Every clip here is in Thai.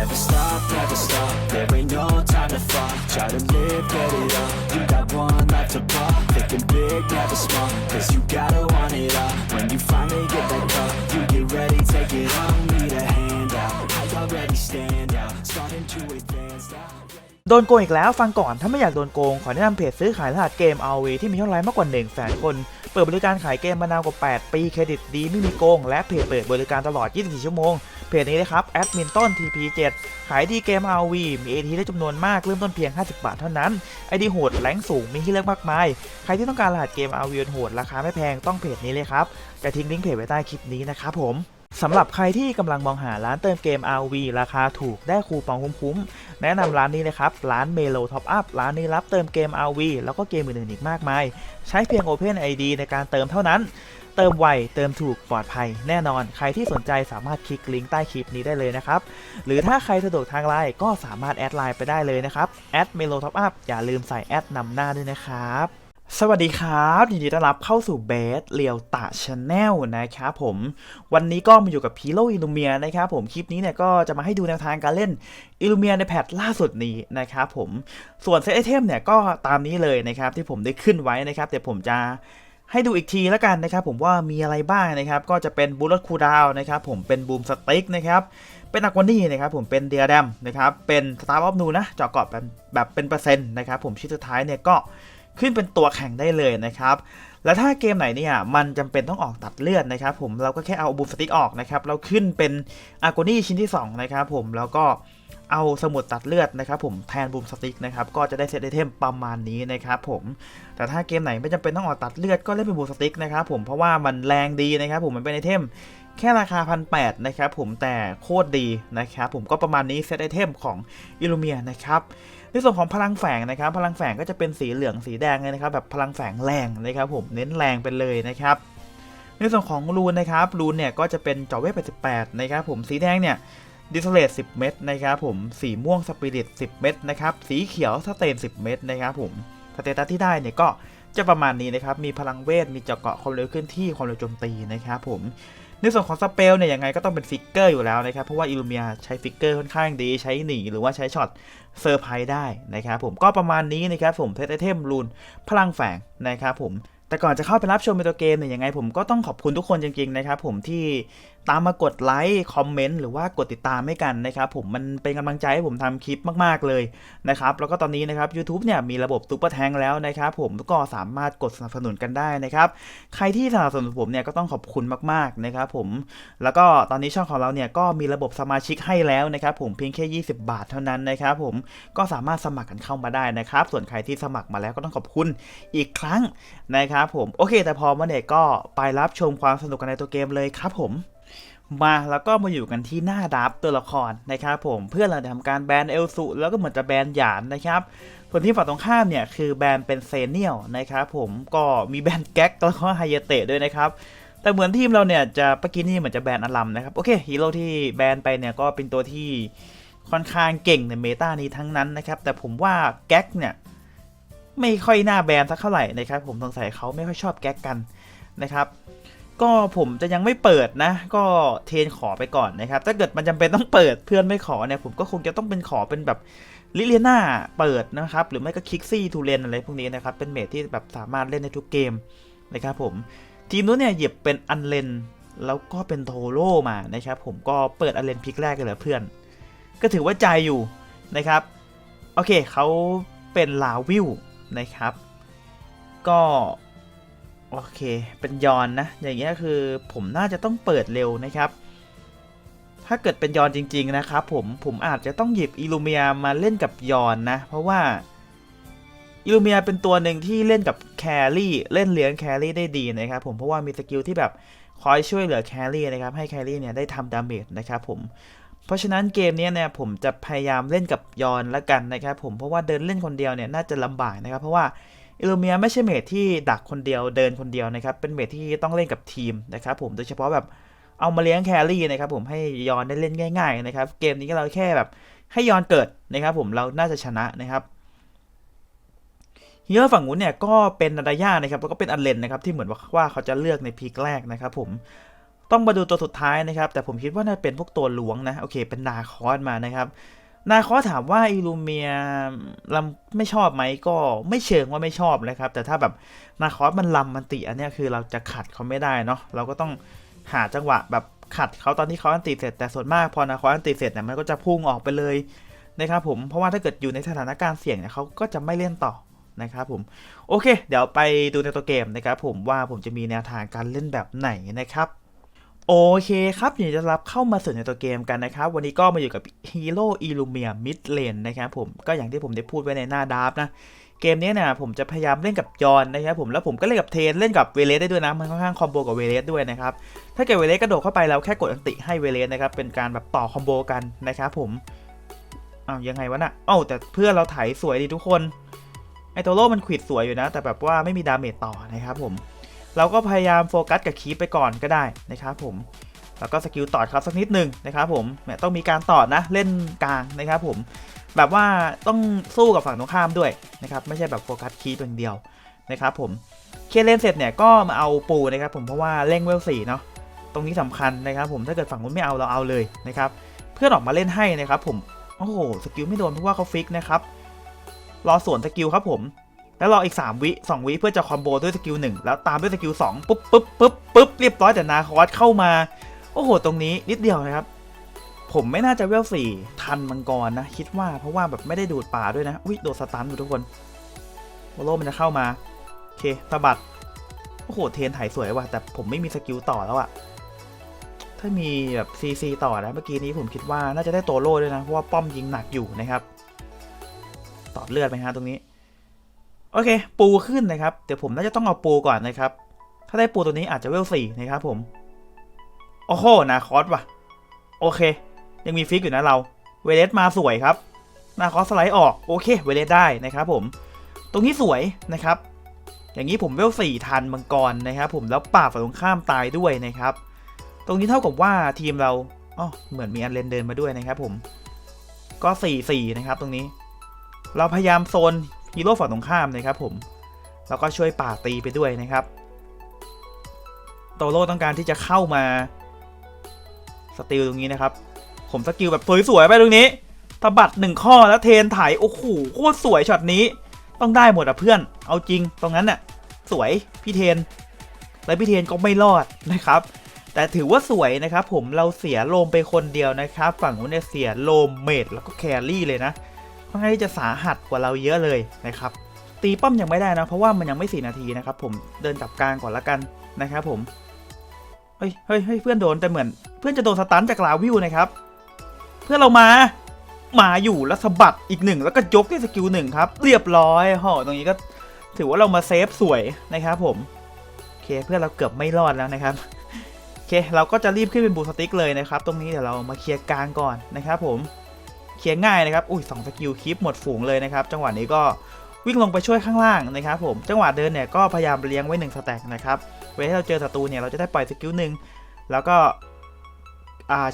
Never stop, never stop. There ain't no time to fall. Try to live, get it up. You got one life to pop. Thinking big, never small. Cause you gotta want it all. When you finally get that call, you get ready, take it on. Need a hand out. I already stand out. Starting to advance now. โดนโกงอีกแล้วฟังก่อน ถ้าไม่อยากโดนโกง ขอแนะนำเพจซื้อขายรหัสเกม RV ที่มียอดไลค์มากกว่า1แสนคน เปิดบริการขายเกมมานานกว่า 8 ปี เครดิตดีไม่มีโกง และเพจเปิดบริการตลอด 24 ชั่วโมง เพจนี้นะครับแอดมินต้น TP7 ขายดีเกม RV มี AT ได้จำนวนมากเริ่มต้นเพียง 50 บาทเท่านั้นไอดีโหดแรงสูงมีให้เลือกมากมาย ใครที่ต้องการรหัสเกม RV โหดราคาไม่แพงต้องเพจนี้เลยครับจะทิ้งลิงก์เพจไว้ใต้คลิปนี้นะครับผมสำหรับใครที่กำลังมองหาร้านเติมเกม RV ราคาถูกได้คูปองคุ้มๆ แนะนำร้านนี้เลยครับ ร้าน Melo Top Up ร้านนี้รับเติมเกม RV แล้วก็เกมอื่นๆอีกมากมาย ใช้เพียง Open ID ในการเติมเท่านั้น เติมไว เติมถูกปลอดภัยแน่นอน ใครที่สนใจสามารถคลิกลิงก์ใต้คลิปนี้ได้เลยนะครับ หรือถ้าใครสะดวกทางไลน์ก็สามารถแอดไลน์ไปได้เลยนะครับแอด Melo Top Up อย่าลืมใส่แอดนำหน้าด้วยนะครับสวัสดีครับยินดีต้อนรับเข้าสู่เบสเรียวตะชาแนลนะครับผม วันนี้ก็มาอยู่กับพีโลอิลูเมียนะครับผมคลิปนี้เนี่ยก็จะมาให้ดูแนวทางการเล่นอิลูเมียในแพทล่าสุดนี้นะครับผมส่วนเซตไอเทมเนี่ยก็ตามนี้เลยนะครับที่ผมได้ขึ้นไว้นะครับเดี๋ยวผมจะ ให้ดูอีกทีแล้วกันนะครับผมว่ามีอะไรบ้างนะครับก็จะเป็นบูล t คูดาวนะครับผมเป็นบูมสติ๊กนะครับเป็นอควานี่นะครับผมเป็นเดียแดมนะครับเป็นสตาร์ออฟนูนะเจาะเกาะแบบแบบเป็นเปอร์เซ็นต์นะครับผมชิ้นสุดท้ายเนี่ยก็ขึ้นเป็นตัวแข่งได้เลยนะครับแล้วถ้าเกมไหนเนี่ยมันจำเป็นต้องออกตัดเลือดนะครับผมเราก็แค่เอาบูมสติ๊กออกนะครับเราขึ้นเป็นอาร์โกนี่ชิ้นที่2นะครับผมแล้วก็ เอาสมุดตัดเลือดนะครับผมแทนบูมสติ๊กนะครับก็จะได้เซตไอเทมประมาณนี้นะครับผมแต่ถ้าเกมไหนไม่จำเป็นต้องออกตัดเลือดก็เล่นเป็นบูมสติ๊กนะครับผมเพราะว่ามันแรงดีนะครับผมมันเป็นไอเทมแค่ราคาพันแนะครับผมแต่โคตรดีนะครับผมก็ประมาณนี้เซตไอเทมของอิลูเมียนะครับในส่วนของพลังแฝงนะครับ พลังแฝงก็จะเป็นสีเหลืองสีแดงเลยนะครับ แบบพลังแฝงแรงนะครับ ผมเน้นแรงไปเลยนะครับ ในส่วนของรูนนะครับรูนเนี่ยก็จะเป็นจอเวท88 นะครับ ผมสีแดงเนี่ย ดิสเลต10 เม็ดนะครับผม สีม่วงสปิริต 10 เม็ดนะครับ สีเขียวสเตน 10 เม็ดนะครับผม สเตตัสที่ได้เนี่ยก็จะประมาณนี้นะครับ มีพลังเวท มีเจาะเกาะความเร็วเคลื่อนที่ความเร็วโจมตีนะครับผม ในส่วนของสเปลเนี่ยยังไงก็ต้องเป็นฟิกเกอร์อยู่แล้วนะครับ เพราะว่าอิลูเมียใช้ฟิกเกอร์ค่อนข้างดี ใช้หนีหรือว่าใช้ช็อตเซอร์ไพรส์ได้นะครับผม ก็ประมาณนี้นะครับผมเทสไอเทมรูนพลังแฝงนะครับผมแต่ก่อนจะเข้าไปรับชมในตัวเกมเนี่ยยังไงผมก็ต้องขอบคุณทุกคนจริงๆนะครับผมที่ตามมากดไลค์คอมเมนต์หรือว่ากดติดตามให้กันนะครับผมมันเป็นกำลังใจให้ผมทำคลิปมาก ๆ เลยนะครับแล้วก็ตอนนี้นะครับ YouTube เนี่ยมีระบบซุปเปอร์แทงแล้วนะครับผมก็สามารถกดสนับสนุนกันได้นะครับใครที่สนับสนุนผมเนี่ยก็ต้องขอบคุณมากๆนะครับผมแล้วก็ตอนนี้ช่องของเราเนี่ยก็มีระบบสมาชิกให้แล้วนะครับผมเพียงแค่ 20 บาทเท่านั้นนะครับผมก็สามารถสมัครกันเข้ามาได้นะครับ ส่วนใครที่สมัครมาแล้วก็ต้องขอบคุณอีกครั้งนะครับผมโอเค แต่พอมาเนี่ยก็ไปรับชมความสนุกกันในตัวเกมเลยครับผม มาแล้วก็มาอยู่กันที่หน้าดับตัวละครนะครับผมเพื่อเราจะทำการแบนเอลสุแล้วก็เหมือนจะแบนหยานนะครับส่วนที่ฝั่งตรงข้ามเนี่ยคือแบนเป็นเซเนียลนะครับผมก็มีแบนแก๊กแล้วก็ไฮเยเตะด้วยนะครับแต่เหมือนทีมเราเนี่ยจะปกี้นี่เหมือนจะแบนอลัมนะครับโอเคฮีโร่ที่แบนไปเนี่ยก็เป็นตัวที่ค่อนข้างเก่งในเมตานี้ทั้งนั้นนะครับแต่ผมว่าแก๊กเนี่ยไม่ค่อยน่าแบนสักเท่าไหร่นะครับผมสงสัยเขาไม่ค่อยชอบแก๊กกันนะครับ ก็ผมจะยังไม่เปิดนะ ก็เทนขอไปก่อนนะครับ ถ้าเกิดมันจำเป็นต้องเปิดเพื่อนไม่ขอเนี่ยผมก็คงจะต้องเป็นขอเป็นแบบลิเลียนาเปิดนะครับ หรือไม่ก็คิกซี่ทูเลนอะไรพวกนี้นะครับ เป็นเมทที่แบบสามารถเล่นในทุกเกมนะครับผม ทีมนู้นเนี่ยหยิบเป็นอันเลนแล้วก็เป็นโทโร่มานะครับ ผมก็เปิดอันเลนพิกแรกกันเลยเพื่อน ก็ถือว่าใจอยู่นะครับ โอเคเขาเป็นลาวิวนะครับ ก็ โอเค เป็นยอนนะ อย่างเงี้ยคือผมน่าจะต้องเปิดเร็วนะครับ ถ้าเกิดเป็นยอนจริง ๆ นะครับผม ผมอาจจะต้องหยิบอิลูเมียมาเล่นกับยอนนะ เพราะว่าอิลูเมียเป็นตัวหนึ่งที่เล่นกับแครี่เล่นเลี้ยงแครี่ได้ดีนะครับผมเพราะว่ามีสกิลที่แบบคอยช่วยเหลือแครี่นะครับให้แครี่เนี่ยได้ทำดาเมจนะครับผมเพราะฉะนั้นเกมนี้เนี่ยผมจะพยายามเล่นกับยอนละกันนะครับผมเพราะว่าเดินเล่นคนเดียวเนี่ยน่าจะลำบากนะครับ เพราะว่า อิลูเมียไม่ใช่เมทที่ดักคนเดียวเดินคนเดียวนะครับ เป็นเมทที่ต้องเล่นกับทีมนะครับผมโดยเฉพาะแบบเอามาเลี้ยงแครี่นะครับผมให้ยอนได้เล่นง่าย ๆ นะครับ เกมนี้เราแค่แบบให้ยอนเกิดนะครับผมเราน่าจะชนะนะครับฮีโร่ฝั่งนู้นเนี่ยก็เป็นนาดายานะครับแล้วก็เป็นอันเลนนะครับที่เหมือนว่าเขาจะเลือกในพีคแรกนะครับผมต้องมาดูตัวสุดท้ายนะครับ แต่ผมคิดว่าน่าจะเป็นพวกตัวหลวงนะโอเค เป็นนาคอสมานะครับ นาคอถามว่าอิลูเมียลำไม่ชอบไหมก็ไม่เชิงว่าไม่ชอบนะครับ แต่ถ้าแบบนาคอมันลำมันติอันนี้คือเราจะขัดเขาไม่ได้เนาะเราก็ต้องหาจังหวะแบบขัดเขาตอนที่เขาอันติเสร็จแต่ส่วนมากพอนาคออันติเสร็จเนี่ยมันก็จะพุ่งออกไปเลยนะครับผมเพราะว่าถ้าเกิดอยู่ในสถานการณ์เสี่ยงเนี่ยเขาก็จะไม่เล่นต่อนะครับผมโอเค เดี๋ยวไปดูในตัวเกมนะครับผมว่าผมจะมีแนวทางการเล่นแบบไหนนะครับ โอเคครับเดี๋ยวจะรับเข้ามาสู่ในตัวเกมกันนะครับ วันนี้ก็มาอยู่กับ Hero Illumia Mid Lane นะครับผมก็อย่างที่ผมได้พูดไว้ในหน้าดาร์ฟนะ เกมนี้เนี่ยผมจะพยายามเล่นกับจอนนะครับผมแล้วผมก็เล่นกับเทนเล่นกับเวเลสได้ด้วยนะ มันค่อนข้างคอมโบกับเวเลสด้วยนะครับ ถ้าเกิดเวเลสกระโดดเข้าไปเราแค่กดอันติให้เวเลสนะครับเป็นการแบบต่อคอมโบกันนะครับผมอ้าวยังไงวะน่ะเอ้าแต่เพื่อเราไถสวยดีทุกคนไอตัวโลมันขวิดสวยอยู่นะ แต่แบบว่าไม่มีดาเมจต่อนะครับผม เราก็พยายามโฟกัสกับคีปไปก่อนก็ได้นะครับผมแล้วก็สกิลตอดเขาสักนิดหนึ่งนะครับผมต้องมีการตอดนะเล่นกลางนะครับผมแบบว่าต้องสู้กับฝั่งตรงข้ามด้วยนะครับไม่ใช่แบบโฟกัสคีปอย่างเดียวนะครับผมเคเล่นเสร็จเนี่ยก็มาเอาปูนะครับผมเพราะว่าเร่งเวลสี่เนาะตรงนี้สำคัญนะครับผมถ้าเกิดฝั่งนู้นไม่เอาเราเอาเลยนะครับเพื่อนออกมาเล่นให้นะครับผมโอ้โหสกิลไม่โดนเพราะว่าเขาฟิกนะครับรอสวนสกิลครับผม แล้วรออีก 3 วิ 2 วิเพื่อจะคอมโบด้วยสกิล1แล้วตามด้วยสกิล2ปุ๊บปุ๊บปุ๊บปุ๊บเรียบร้อยแต่นาคอสเข้ามา โอ้โห ตรงนี้นิดเดียวนะครับ ผมไม่น่าจะเวลสี่ทันมังกรนะ คิดว่าเพราะว่าแบบไม่ได้ดูดป่าด้วยนะอุ้ยโดดสตันอยู่ทุกคนโวโลมันจะเข้ามาโอเคสะบัดโอ้โหเทนถ่ายสวยว่ะแต่ผมไม่มีสกิลต่อแล้วอะถ้ามีแบบซีซีต่อนะเมื่อกี้นี้ผมคิดว่าน่าจะได้ตัวโล่ด้วยนะเพราะว่าป้อมยิงหนักอยู่นะครับตอดเลือดไหมฮะตรงนี้ โอเค ปูขึ้นนะครับ เดี๋ยวผมน่าจะต้องเอาปูก่อนนะครับ ถ้าได้ปูตัวนี้อาจจะเวลสี่นะครับผม โอ้โห นาคอสว่ะ โอเค ยังมีฟิกอยู่นะเรา เวเลสมาสวยครับ นาคอสสไลด์ออก โอเค เวเลสได้นะครับผม ตรงนี้สวยนะครับ อย่างนี้ผมเวลสี่ทันมังกรนะครับ ผม แล้วป่าฝั่งตรงข้ามตายด้วยนะครับ ตรงนี้เท่ากับว่าทีมเราอ๋อเหมือนมีอันเลนเดินมาด้วยนะครับผม ก็4ี่สี่นะครับ ตรงนี้ เราพยายามโซน ฮีโร่ฝั่งตรงข้ามนะครับผม แล้วก็ช่วยป่าตีไปด้วยนะครับ โตโร่ต้องการที่จะเข้ามาสติลตรงนี้นะครับ ผมสกิลแบบสวยๆไปตรงนี้ตบัดหนึ่งข้อแล้วเทนถ่ายโอ้โหโคตรสวยช็อตนี้ ต้องได้หมดอะเพื่อน เอาจริงตรงนั้นน่ะ สวยพี่เทน และพี่เทนก็ไม่รอดนะครับ แต่ถือว่าสวยนะครับ ผมเราเสียโลมไปคนเดียวนะครับ ฝั่งนู้นเนี่ยเสียโลมเมดแล้วก็แครี่เลยนะ ค่อนข้างที่จะสาหัสกว่าเราเยอะเลยนะครับตีป้อมยังไม่ได้นะเพราะว่ามันยังไม่สี่นาทีนะครับผมเดินกลับกลางก่อนละกันนะครับผมเฮ้ยเฮ้ยเฮ้ยเพื่อนโดนแต่เหมือน เพื่อนจะโดนสตันจากลาวิวนะครับ เพื่อนเรามามาอยู่แล้วสะบัดอีกหนึ่งแล้วก็ยกด้วยสกิลหนึ่งครับ เรียบร้อยห่อตรงนี้ก็ถือว่าเรามาเซฟสวยนะครับผมโอเคเพื่อนเราเกือบไม่รอดแล้วนะครับโอเคเราก็จะรีบขึ้นเป็นบูสติกเลยนะครับ ตรงนี้เดี๋ยวเรามาเคลียร์กลางก่อนนะครับผม เคลียร์ง่ายนะครับ อุ้ยสองสกิลคลิปหมดฝูงเลยนะครับ จังหวะนี้ก็วิ่งลงไปช่วยข้างล่างนะครับผม จังหวะเดินเนี่ยก็พยายามเลี้ยงไว้หนึ่งสแต็กนะครับ เวลาเราเจอศัตรูเนี่ยเราจะได้ปล่อยสกิลหนึ่งแล้วก็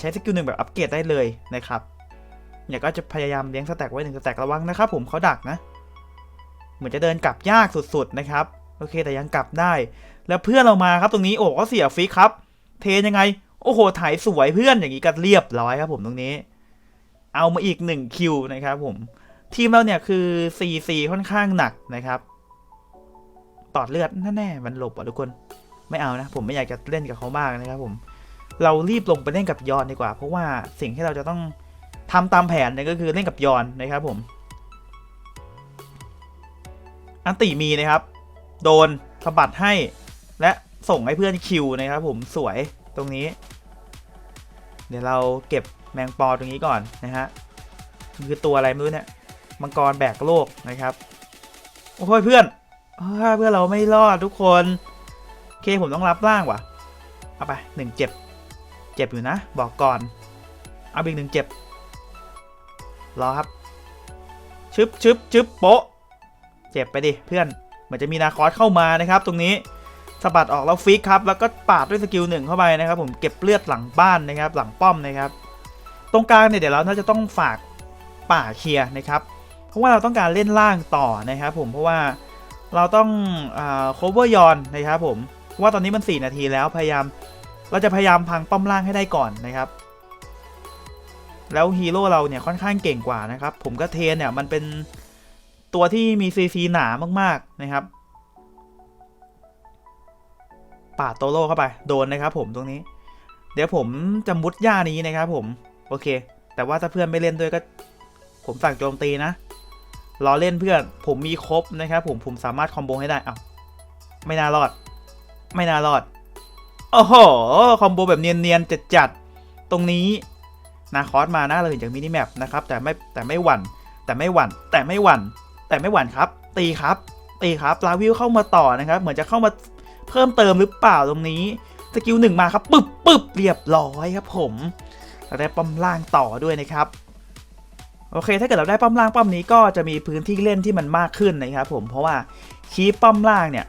ใช้สกิลหนึ่งแบบอัปเกรดได้เลยนะครับ เนี่ยก็จะพยายามเลี้ยงสแต็กไว้หนึ่งสแต็กระวังนะครับผมเขาดักนะ เหมือนจะเดินกลับยากสุดๆนะครับ โอเคแต่ยังกลับได้ แล้วเพื่อนเรามาครับตรงนี้โอ้ก็เสียฟิกครับ เทยังไง โอ้โหถ่ายสวยเพื่อนอย่างนี้ก็เรียบร้อยครับผมตรงนี้ เอามาอีก 1 คิวนะครับผม ทีมเราเนี่ยคือ CC ค่อนข้างหนักนะครับ ตอดเลือดแน่ๆมันหลบอะทุกคน ไม่เอานะ ผมไม่อยากจะเล่นกับเขามากนะครับผม เรารีบลงไปเล่นกับยอนดีกว่า เพราะว่าสิ่งที่เราจะต้องทำตามแผนเนี่ยก็คือเล่นกับยอนนะครับผม อันติมีนะครับ โดนสะบัดให้ และส่งให้เพื่อนคิวนะครับผมสวยตรงนี้ เดี๋ยวเราเก็บ แมงปอตรงนี้ก่อนนะฮะมือตัวอะไรไม่รู้เนี่ยมังกรแบกโลกนะครับ โอ้ยเพื่อนเพื่อนเราไม่รอดทุกคนโอเคผมต้องรับร่างว่ะเอาไปหนึ่งเจ็บ เจ็บอยู่นะ บอกก่อน เอาอีกหนึ่งเจ็บ รอครับชึบชึบชึบโปะเจ็บไปดิเพื่อนเหมือนจะมีนาคอสเข้ามานะครับ ตรงนี้สะบัดออกแล้วฟิกครับ แล้วก็ปาดด้วยสกิลหนึ่งเข้าไปนะครับ ผมเก็บเลือดหลังบ้านนะครับ หลังป้อมนะครับ ตรงกลางเนี่ยเดี๋ยวเราน่าจะต้องฝากป่าเคลียร์นะครับ เพราะว่าเราต้องการเล่นล่างต่อนะครับผมเพราะว่าเราต้องอ่า cover ยอนนะครับผมว่าตอนนี้มัน 4 นาทีแล้วพยายามเราจะพยายามพังป้อมล่างให้ได้ก่อนนะครับแล้วฮีโร่เราเนี่ยค่อนข้างเก่งกว่านะครับ ผมก็เทนเนี่ยมันเป็นตัวที่มีซีซีหนามากๆนะครับปาดโตโร่เข้าไปโดนนะครับผมตรงนี้ เดี๋ยวผมจะมุดหญ้านี้นะครับผม โอเค แต่ว่าถ้าเพื่อนไม่เล่นด้วยก็ ผมสั่งโจมตีนะรอเล่นเพื่อน ผมมีครบนะครับผมผมสามารถคอมโบให้ได้อ้าวไม่น่ารอด ไม่น่ารอดโอ้โหคอมโบแบบเนียนๆจัดๆตรงนี้นาคอสมาน้าเราเห็นจากมินิแมปนะครับแต่ไม่แต่ไม่หวั่นแต่ไม่หวั่นแต่ไม่หวั่นแต่ไม่หวั่นครับ ตีครับตีครับลาวิวเข้ามาต่อนะครับ เหมือนจะเข้ามาเพิ่มเติมหรือเปล่าตรงนี้สกิลหนึ่งมาครับปึ๊บปึ๊บเรียบร้อยครับผม เราได้ป้อมล่างต่อด้วยนะครับโอเค ถ้าเกิดเราได้ป้อมล่างป้อมนี้ก็จะมีพื้นที่เล่นที่มันมากขึ้นนะครับผมเพราะว่าคีปป้อมล่างเนี่ย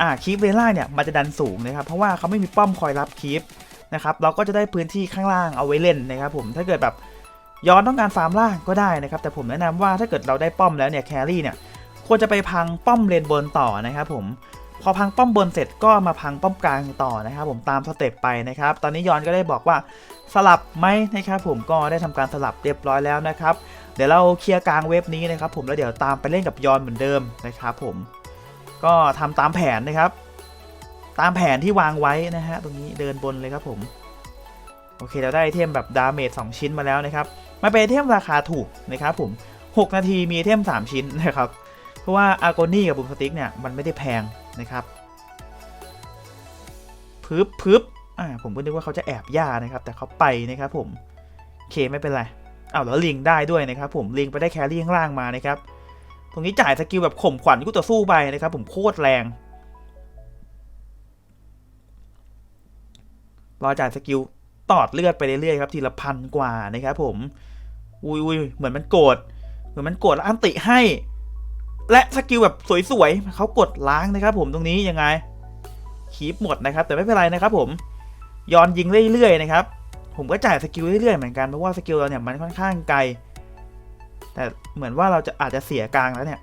อ่าคีปเลนล่างเนี่ยมันจะดันสูงนะครับเพราะว่าเขาไม่มีป้อมคอยรับคีปนะครับเราก็จะได้พื้นที่ข้างล่างเอาไว้เล่นนะครับผมถ้าเกิดแบบย้อนต้องการฟาร์มล่างก็ได้นะครับแต่ผมแนะนำว่าถ้าเกิดเราได้ป้อมแล้วเนี่ยแครี่เนี่ยควรจะไปพังป้อมเลนบนต่อนะครับผม พอพังป้อมบนเสร็จก็มาพังป้อมกลางต่อนะครับ ผมตามสเต็ปไปนะครับ ตอนนี้ย้อนก็ได้บอกว่าสลับไหมนะครับผมก็ได้ทำการสลับเรียบร้อยแล้วนะครับ เดี๋ยวเราเคลียร์กลางเว็บนี้นะครับ ผมแล้วเดี๋ยวตามไปเล่นกับยอนเหมือนเดิมนะครับผมก็ทำตามแผนนะครับ ตามแผนที่วางไว้นะฮะตรงนี้เดินบนเลยครับผมโอเคเราได้ไอเทมแบบดาเมจ2ชิ้นมาแล้วนะครับมาเป็นไอเทมราคาถูกนะครับผม 6 นาทีมีไอเทม3 ชิ้นนะครับ เพราะว่าอาร์โกนี่กับบูมสติกเนี่ยมันไม่ได้แพง นะครับพึบพึบอ่าผมก็นึกว่าเขาจะแอบย่านะครับ แต่เขาไปนะครับผมเคไม่เป็นไรเอาแล้วลิงได้ด้วยนะครับ ผมลิงไปได้แครี่ข้างล่างมานะครับ ตรงนี้จ่ายสกิลแบบข่มขวัญกู้ต่อสู้ไปนะครับ ผมโคตรแรงรอจ่ายสกิลตอดเลือดไปเรื่อยๆครับทีละพันกว่านะครับผม อุ้ยอุ้ยเหมือนมันโกรธเหมือนมันโกรธแล้วอันติให้ และสกิลแบบสวยๆเขากดล้างนะครับ ผมตรงนี้ยังไงคีบหมดนะครับ แต่ไม่เป็นไรนะครับผมย้อนยิงเรื่อยๆนะครับ ผมก็จ่ายสกิลเรื่อยๆเหมือนกันเพราะว่าสกิลเราเนี่ยมันค่อนข้างไกล แต่เหมือนว่าเราจะอาจจะเสียกลางแล้วเนี่ย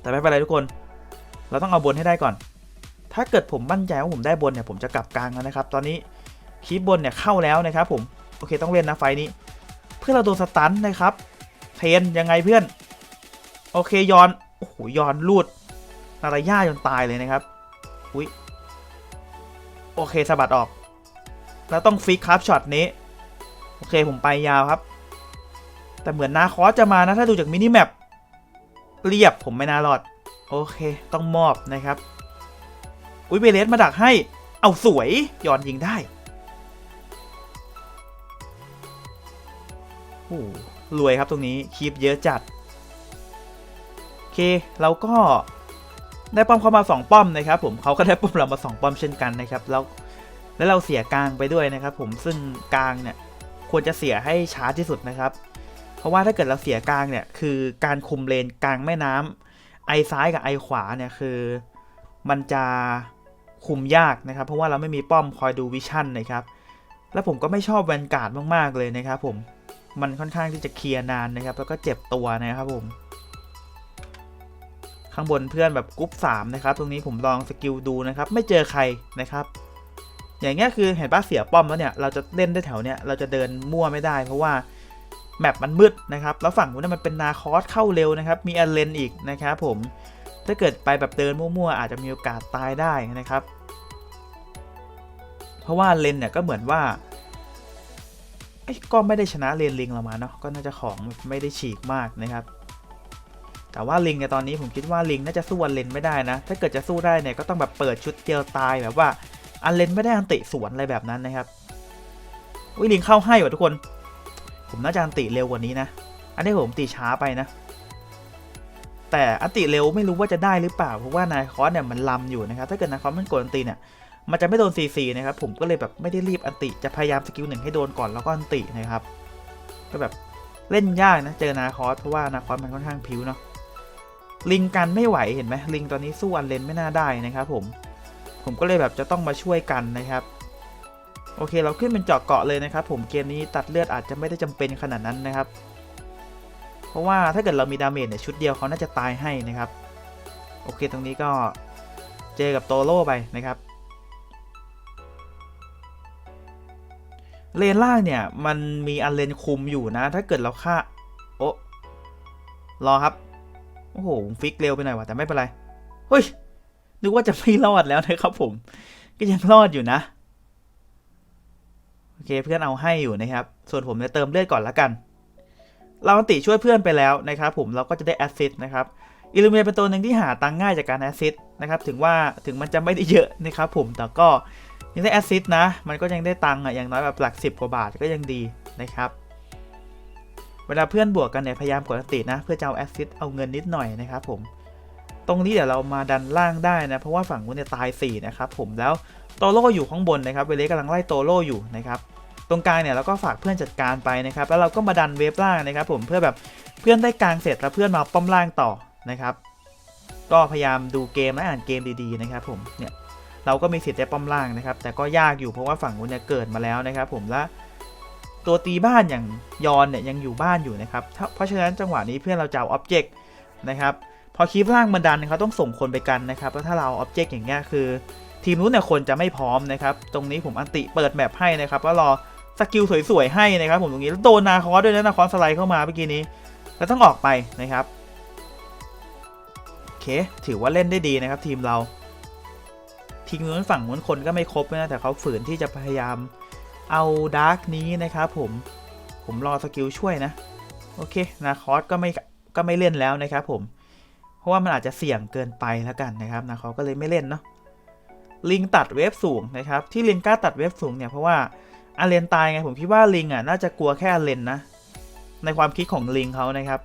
แต่ไม่เป็นไรทุกคน เราต้องเอาบนให้ได้ก่อน ถ้าเกิดผมมั่นใจว่าผมได้บนเนี่ยผมจะกลับกลางแล้วนะครับ ตอนนี้คีบบนเนี่ยเข้าแล้วนะครับ ผมโอเคต้องเล่นนะไฟนี้ เพื่อเราโดนสตันนะครับ เทนยังไงเพื่อน โอเคยอนโอ้โหยอนลูดนาราย่าจนตายเลยนะครับอุ้ยโอเคสะบัดออก แล้วต้องฟิกครับช็อตนี้ โอเคผมไปยาวครับ แต่เหมือนนาคอสจะมานะถ้าดูจากมินิแมปเรียบผมไม่น่ารอด โอเคต้องมอบนะครับ อุ้ยเบเลสมาดักให้ เอาสวยย้อนยิงได้โอ้รวยครับตรงนี้คีบเยอะจัด เคเราก็ได้ป้อมเข้ามา 2 ป้อมนะครับผมเขาก็ได้ป้อมเรามา 2 ป้อมเช่นกันนะครับแล้วแล้วเราเสียกลางไปด้วยนะครับ ผมซึ่งกลางเนี่ยควรจะเสียให้ช้าที่สุดนะครับ เพราะว่าถ้าเกิดเราเสียกลางเนี่ยคือการคุมเลนกลางแม่น้ำไอซ้ายกับไอขวาเนี่ยคือมันจะคุมยากนะครับ เพราะว่าเราไม่มีป้อมคอยดูวิชั่นนะครับ แล้วผมก็ไม่ชอบแวนการ์ดมากๆเลยนะครับ ผมมันค่อนข้างที่จะเคลียร์นานนะครับ แล้วก็เจ็บตัวนะครับผม ข้างบนเพื่อนแบบกรุ๊ป3นะครับตรงนี้ผมลองสกิลดูนะครับไม่เจอใครนะครับ อย่างเงี้ยคือเห็นป้าเสียป้อมแล้วเนี่ยเราจะเล่นได้แถวเนี้ยเราจะเดินมั่วไม่ได้ เพราะว่าแมปมันมืดนะครับแล้วฝั่งนู้นนะมันเป็นนาคอสเข้าเร็วนะครับมีอเลนอีกนะครับผมถ้าเกิดไปแบบเดินมั่วๆอาจจะมีโอกาสตายได้นะครับ เพราะว่าเลนเนี่ยก็เหมือนว่าก็ไม่ได้ชนะเลนลิงเรามาเนาะก็น่าจะของไม่ได้ฉีกมากนะครับ แต่ว่าลิงในยตอนนี้ผมคิดว่าลิงน่าจะสู้อันเลนไม่ได้นะ ถ้าเกิดจะสู้ได้เนี่ยก็ต้องแบบเปิดชุดเดียวตายแบบว่าอันเลนไม่ได้อันติสวนอะไรแบบนั้นนะครับวิลิงเข้าให้ว่ะทุกคน ผมน่าจะอันติเร็วกว่านี้นะ อันนี้ผมตีช้าไปนะ แต่อันติเร็วไม่รู้ว่าจะได้หรือเปล่า เพราะว่านายคอสเนี่ยมันลำอยู่นะครับ ถ้าเกิดนายคอสมันกดอันติเนี่ยมันจะไม่โดน CC นะครับ ผมก็เลยแบบไม่ได้รีบอันติ จะพยายามสกิลหนึ่งให้โดนก่อนแล้วก็อันตินะครับ ก็แบบเล่นยากนะ เจอนาคอสเพราะว่านาคอสมันค่อนข้างผิวเนาะ ลิงกันไม่ไหวเห็นไหมลิงตอนนี้สู้อันเลนไม่น่าได้นะครับผมผมก็เลยแบบจะต้องมาช่วยกันนะครับ โอเคเราขึ้นเป็นเจาะเกาะเลยนะครับ ผมเกมนี้ตัดเลือดอาจจะไม่ได้จำเป็นขนาดนั้นนะครับ เพราะว่าถ้าเกิดเรามีดาเมจเนี่ยชุดเดียวเขาน่าจะตายให้นะครับ โอเคตรงนี้ก็เจอกับโตโร่ไปนะครับเลนล่างเนี่ยมันมีอันเลนคุมอยู่นะ ถ้าเกิดเราฆ่าโอ้รอครับ โอ้โหฟิกเร็วไปหน่อยว่ะแต่ไม่เป็นไรเฮ้ยนึกว่าจะไม่รอดแล้วนะครับผม ก็ยังรอดอยู่นะโอเคเพื่อนเอาให้อยู่นะครับ ส่วนผมจะเติมเลือดก่อนละกัน เราติช่วยเพื่อนไปแล้วนะครับ ผมเราก็จะได้แอสซิสต์นะครับอิลูเมียเป็นตัวหนึ่งที่หาตังง่ายจากการแอสซิสต์นะครับถึงว่าถึงมันจะไม่ได้เยอะนะครับผมแต่ก็ยังได้แอสซิสต์นะ มันก็ยังได้ตังอะอย่างน้อยแบบหลักสิบกว่าบาทก็ยังดีนะครับ เวลาเพื่อนบวกกันเนี่ยพยายามกดอันตินะ เพื่อจะเอาแอสซิสต์เอาเงินนิดหน่อยนะครับผม ตรงนี้เดี๋ยวเรามาดันล่างได้นะ เพราะว่าฝั่งนู้นเนี่ยตาย4นะครับผมแล้วโตโร่อยู่ข้างบนนะครับเวเลสกำลังไล่โตโร่อยู่นะครับตรงกลางเนี่ยเราก็ฝากเพื่อนจัดการไปนะครับแล้วเราก็มาดันเวฟล่างนะครับ ผมเพื่อแบบเพื่อนได้กลางเสร็จแล้วเพื่อนมาป้อมล่างต่อนะครับ ก็พยายามดูเกมและอ่านเกมดีๆนะครับ ผมเนี่ยเราก็มีสิทธิ์ได้ป้อมล่างนะครับ แต่ก็ยากอยู่เพราะว่าฝั่งนู้นเนี่ยเกิดมาแล้วนะครับ ผมและ ตัวตีบ้านอย่างยอนเนี่ยยังอยู่บ้านอยู่นะครับ เพราะฉะนั้นจังหวะนี้เพื่อนเราจะเอาอ็อบเจกต์นะครับ พอคลิปล่างมันดันเขาต้องส่งคนไปกันนะครับ แล้วถ้าเราอาอ็อบเจกต์อย่างเงี้ยคือ ทีมนู้นเนี่ยคนจะไม่พร้อมนะครับ ตรงนี้ผมอันติเปิดแมปให้นะครับแล้วรอสกิลสวยๆให้นะครับ ผมตรงนี้แล้วโดนนาคอสด้วยนะนาคอสสไลด์เข้ามาเมื่อกี้นี้ แล้วต้องออกไปนะครับโอเคถือว่าเล่นได้ดีนะครับ ทีมเราทีมนู้นฝั่งนู้นคนก็ไม่ครบนะแต่เขาฝืนที่จะพยายาม เอาดาร์กนี้นะครับผม ผมรอสกิลช่วยนะ โอเค นาคอสก็ไม่ก็ไม่เล่นแล้วนะครับผม เพราะว่ามันอาจจะเสี่ยงเกินไปแล้วกันนะครับนะเขาก็เลยไม่เล่นเนาะ ลิงตัดเวฟสูงนะครับ ที่ลิงกล้าตัดเวฟสูงเนี่ยเพราะว่าอาเลนตายไงผมคิดว่าลิงอะน่าจะกลัวแค่อาเลนนะ ในความคิดของลิงเขานะครับ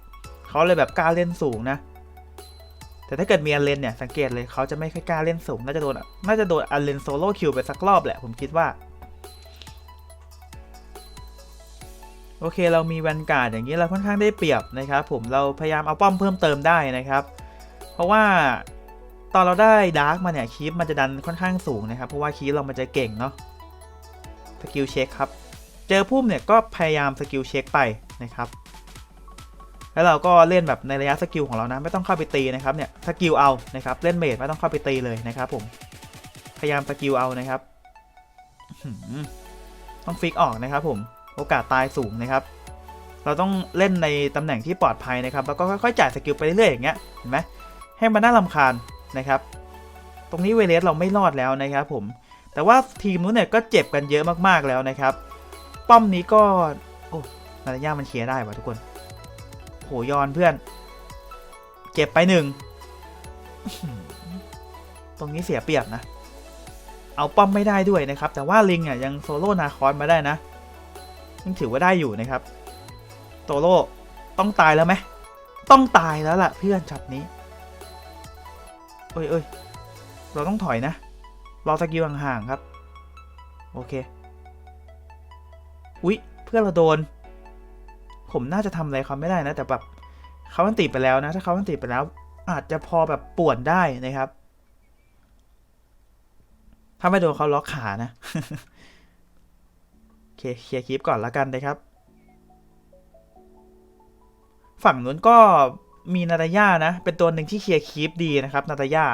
เขาเลยแบบกล้าเล่นสูงนะ แต่ถ้าเกิดมีอาเลนเนี่ยสังเกตเลยเขาจะไม่ค่อยกล้าเล่นสูง น่าจะโดนน่าจะโดนอาเลนโซโล่คิวไปสักรอบแหละผมคิดว่า โอเคเรามีแวนการ์ดอย่างนี้เราค่อนข้างได้เปรียบนะครับผมเราพยายามเอาป้อมเพิ่มเติมได้นะครับ เพราะว่าตอนเราได้ดาร์กมาเนี่ยคีปมันจะดันค่อนข้างสูงนะครับ เพราะว่าคีปเรามันจะเก่งเนาะสกิลเช็คครับ เจอพุ่มเนี่ยก็พยายามสกิลเช็คไปนะครับ แล้วเราก็เล่นแบบในระยะสกิลของเรานะไม่ต้องเข้าไปตีนะครับเนี่ยสกิลเอานะครับเล่นเมดไม่ต้องเข้าไปตีเลยนะครับ ผมพยายามสกิลเอานะครับต้องฟิกออกนะครับผม โอกาสตายสูงนะครับ เราต้องเล่นในตำแหน่งที่ปลอดภัยนะครับ แล้วก็ค่อยๆจ่ายสกิลไปเรื่อยๆอย่างเงี้ย เห็นไหมให้มันน่าลำคาญนะครับ ตรงนี้เวเลสเราไม่รอดแล้วนะครับผม แต่ว่าทีมนู้นเนี่ยก็เจ็บกันเยอะมากๆแล้วนะครับ ป้อมนี้ก็ โอ้นาตาย่ามันเคลียร์ได้ว่ะทุกคน โหยอนเพื่อน เจ็บไปหนึ่ง ตรงนี้เสียเปรียบนะ เอาป้อมไม่ได้ด้วยนะครับ แต่ว่าลิงอะยังโซโล่นาคอนมาได้นะ ยังถือว่าได้อยู่นะครับ โตโร่ต้องตายแล้วไหมต้องตายแล้วล่ะเพื่อนช็อตนี้เอ้ยเอ้ยเราต้องถอยนะ รอสกิลห่างๆครับ โอเค อุ๊ย เพื่อนเราโดน ผมน่าจะทำอะไรเขาไม่ได้นะ แต่แบบเขาอันติไปแล้วนะ ถ้าเขาอันติไปแล้ว อาจจะพอแบบป่วนได้นะครับ ถ้าไม่โดนเขาล็อกขานะ เคเคลียร์คลิปก่อนละกันนะครับ ฝั่งนู้นก็มีนาตาย่านะ เป็นตัวหนึ่งที่เคลียร์คลิปดีนะครับนาตาย่า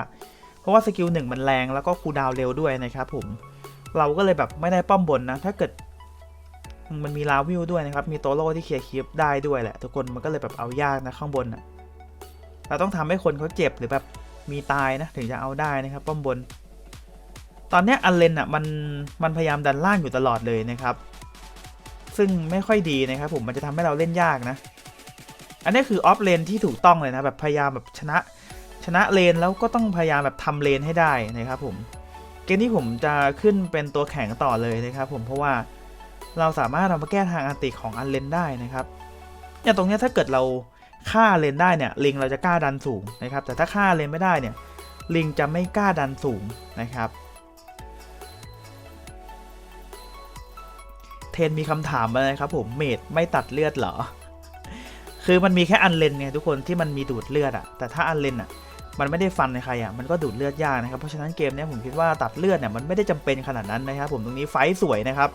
เพราะว่าสกิลหนึ่งมันแรงแล้วก็คูดาวเร็วด้วยนะครับผมเราก็เลยแบบไม่ได้ป้อมบนนะ ถ้าเกิด มันมีลาวิวด้วยนะครับ มีโตโร่ที่เคลียร์คลิปได้ด้วยแหละ ทุกคนมันก็เลยแบบเอายากนะข้างบนอะเราต้องทำให้คนเขาเจ็บหรือแบบมีตายนะ ถึงจะเอาได้นะครับ ป้อมบน ตอนนี้อันเลนอะมันมันพยายามดันล่างอยู่ตลอดเลยนะครับ ซึ่งไม่ค่อยดีนะครับผมมันจะทำให้เราเล่นยากนะ อันนี้คือออฟเลนที่ถูกต้องเลยนะแบบพยายามแบบชนะชนะเลนแล้วก็ต้องพยายามแบบทำเลนให้ได้นะครับผมเกมนี้ผมจะขึ้นเป็นตัวแข่งต่อเลยนะครับผมเพราะว่าเราสามารถเอามาแก้ทางอันติของอันเลนได้นะครับอย่างตรงนี้ถ้าเกิดเราฆ่าเลนได้เนี่ยลิงเราจะกล้าดันสูงนะครับแต่ถ้าฆ่าเลนไม่ได้เนี่ยลิงจะไม่กล้าดันสูงนะครับ เทนมีคำถามมาเลยครับผมเมดไม่ตัดเลือดเหรอ คือมันมีแค่อันเลนไงทุกคนที่มันมีดูดเลือดอะแต่ถ้าอันเลนอะมันไม่ได้ฟันในใครอะมันก็ดูดเลือดยากนะครับเพราะฉะนั้นเกมเนี้ยผมคิดว่าตัดเลือดเนี่ยมันไม่ได้จำเป็นขนาดนั้นนะครับผมตรงนี้ไฟสวยนะครับ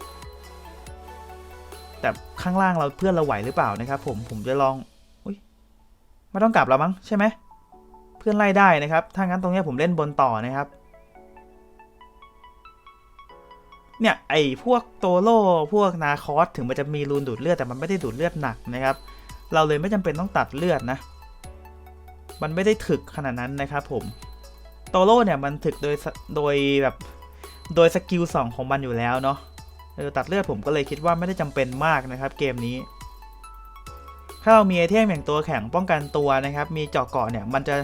แต่ข้างล่างเราเพื่อนเราไหวหรือเปล่านะครับ ผมผมจะลองอุ้ยไม่ต้องกลับแล้วมั้งใช่ไหมเพื่อนไล่ได้นะครับถ้างั้นตรงเนี้ยผมเล่นบนต่อนะครับ เนี่ยไอ้พวกโตโร่พวกนาคอสถึงมันจะมีรูนดูดเลือดแต่มันไม่ได้ดูดเลือดหนักนะครับ เราเลยไม่จำเป็นต้องตัดเลือดนะ มันไม่ได้ถึกขนาดนั้นนะครับผมโตโร่เนี่ยมันถึกโดยโดยแบบโดยสกิล2ของมันอยู่แล้วเนาะเออตัดเลือดผมก็เลยคิดว่าไม่ได้จำเป็นมากนะครับ เกมนี้ ถ้าเรามีไอเทมอย่างตัวแข็งป้องกันตัวนะครับ มีเจาะเกาะเนี่ยมันจะ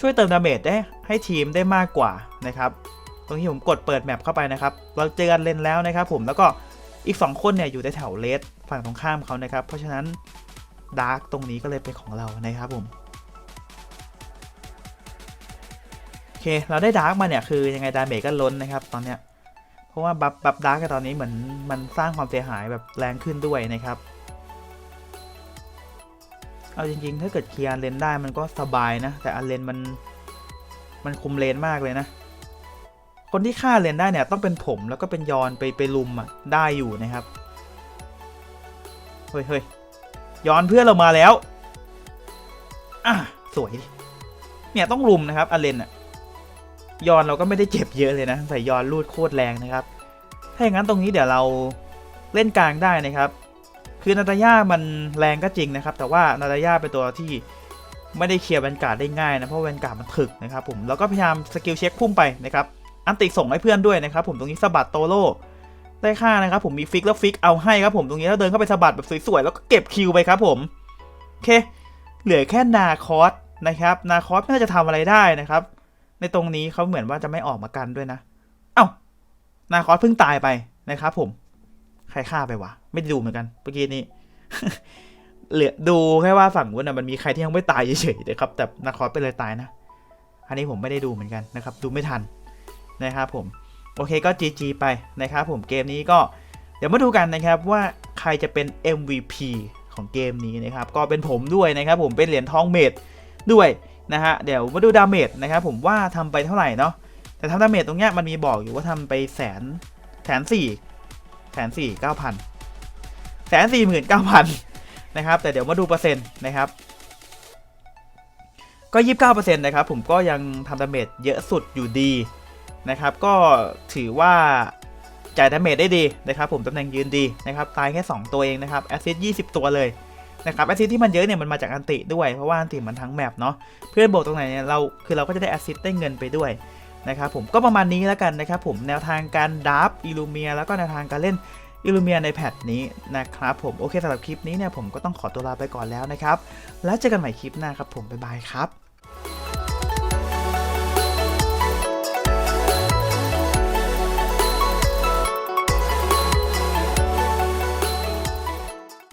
ช่วยเติมดาเมจได้ให้ทีมได้มากกว่านะครับ ตรงที่ผมกดเปิดแมปเข้าไปนะครับ เราเจอกันเลนแล้วนะครับ ผมแล้วก็อีก 2 คนเนี่ยอยู่ในแถวเลสฝั่งตรงข้ามเขานะครับ เพราะฉะนั้นดาร์กตรงนี้ก็เลยเป็นของเรานะครับผมโอเคเราได้ดาร์กมาเนี่ยคือยังไงดาเมจก็ล้นนะครับตอนเนี้ยเพราะว่าบัฟบัฟดาร์กตอนนี้เหมือนมันสร้างความเสียหายแบบแรงขึ้นด้วยนะครับเอาจริงๆ ถ้าเกิดเคลียร์เลนได้มันก็สบายนะ แต่อันเลนมัน มันคุมเลนมากเลยนะ คนที่ฆ่าเลนได้เนี่ยต้องเป็นผมแล้วก็เป็นยอนไปไปลุมอะได้อยู่นะครับ เฮ้ยเฮ้ยยอนเพื่อนเรามาแล้วอะสวยเนี่ยต้องลุมนะครับอเลนอะยอนเราก็ไม่ได้เจ็บเยอะเลยนะใส่ยอนรูดโคตรแรงนะครับ ถ้าอย่างนั้นตรงนี้เดี๋ยวเราเล่นกลางได้นะครับ คือนาตาย่ามันแรงก็จริงนะครับ แต่ว่านาตาย่าเป็นตัวที่ไม่ได้เคลียร์แวนการ์ดได้ง่ายนะเพราะแวนการ์ดมันถึกนะครับผมแล้วก็พยายามสกิลเช็คพุ่งไปนะครับ อันติส่งให้เพื่อนด้วยนะครับผมตรงนี้สะบัดโตโร่ได้ค่านะครับผมมีฟิกแล้วฟิกเอาให้ครับผมตรงนี้แล้วเดินเข้าไปสะบัดแบบสวยๆแล้วก็เก็บคิวไปครับผมโอเค เหลือแค่นาคอสนะครับ นาคอสไม่น่าจะทำอะไรได้นะครับ ในตรงนี้เขาเหมือนว่าจะไม่ออกมากันด้วยนะ เอ้านาคอสเพิ่งตายไปนะครับผมใครฆ่าไปวะไม่ดูเหมือนกันเมื่อกี้นี้เหลือดูแค่ว่าฝั่งนู้นมันมีใครที่ยังไม่ตายเฉยๆนะครับแต่นาคอสเป็นเลยตายนะ อันนี้ผมไม่ได้ดูเหมือนกันนะครับ ดูไม่ทัน นะครับผมโอเคก็ GG ไปนะครับผมเกมนี้ก็เดี๋ยวมาดูกันนะครับว่าใครจะเป็น MVP ของเกมนี้นะครับก็เป็นผมด้วยนะครับผมเป็นเหรียญทองเมดด้วยนะฮะเดี๋ยวมาดูดาเมจนะครับผมว่าทำไปเท่าไหร่เนาะแต่ทำดาเมจตรงเนี้ยมันมีบอกอยู่ว่าทำไปแสนแสนสี่แสนสี่เก้าพันแสนสี่หมื่นเก้าพันนะครับแต่เดี๋ยวมาดูเปอร์เซ็นต์นะครับก็ยี่สิบเก้าเปอร์เซ็นต์นะครับผมก็ยังทำดาเมจเยอะสุดอยู่ดี นะครับก็ถือว่าจ่ายดาเมจได้ดีนะครับผมตำแหน่งยืนดีนะครับตายแค่ 2 ตัวเองนะครับแอสซิสยี่สิบตัวเลยนะครับแอสซิสที่มันเยอะเนี่ยมันมาจากอันติด้วยเพราะว่าอันติมันทั้งแมปเนาะเพื่อนโบกตรงไหนเนี่ยเราคือเราก็จะได้แอสซิสได้เงินไปด้วยนะครับผมก็ประมาณนี้แล้วกันนะครับผมแนวทางการดับอิลูเมียแล้วก็แนวทางการเล่นอิลูเมียในแพทนี้นะครับผมโอเคสำหรับคลิปนี้เนี่ยผมก็ต้องขอตัวลาไปก่อนแล้วนะครับแล้วเจอกันใหม่คลิปหน้าครับผมบ๊ายบายครับ